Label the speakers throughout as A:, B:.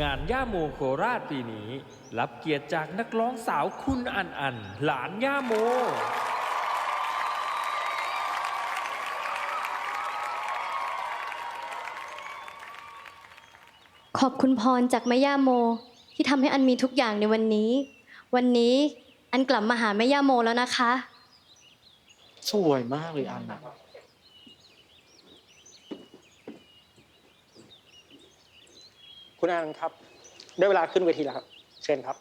A: งานย่าโมโคราชปีนี้ รับเกียรติจากนักร้องสาวคุณอันอัน หลานย่าโม
B: ขอบคุณพรจากแม่ย่าโม ที่ทำให้อันมีทุกอย่างในวันนี้ วันนี้อันกลับมาหาแม่ย่าโมแล้วนะคะ
C: สวยมากเลยอันนะ
D: คุณอันครับได้เวลาขึ้นเวทีแล้วครับเชิญครับ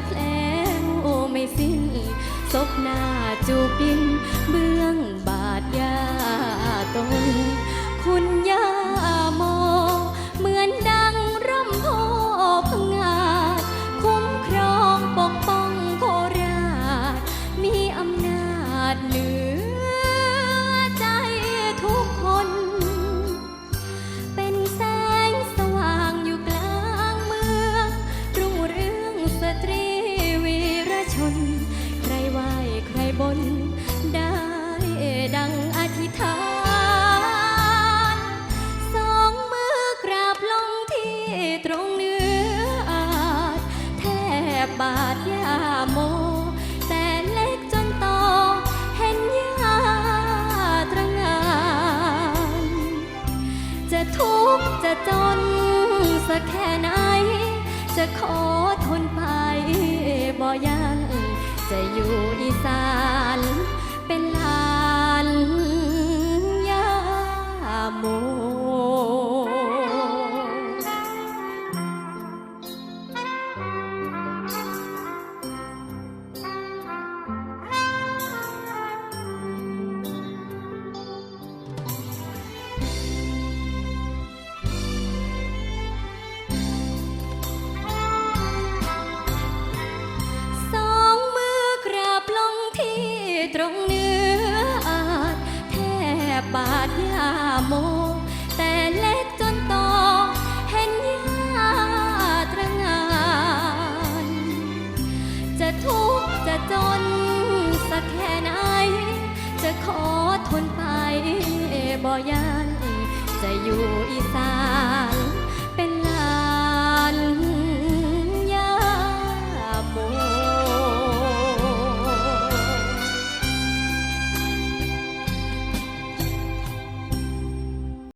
B: งเพลิดแล้วไม่สิ้นศพหน้าจูบดิน เบื้องบาดยาตน จะขอทนไปบ่ยังจะอยู่อีสาน บาดยาโม แต่เล็กจนโตเห็นยาตรงาน จะทุกข์จะจนสักแค่ไหน จะขอทนไปบ่ยันจะอยู่อีสาน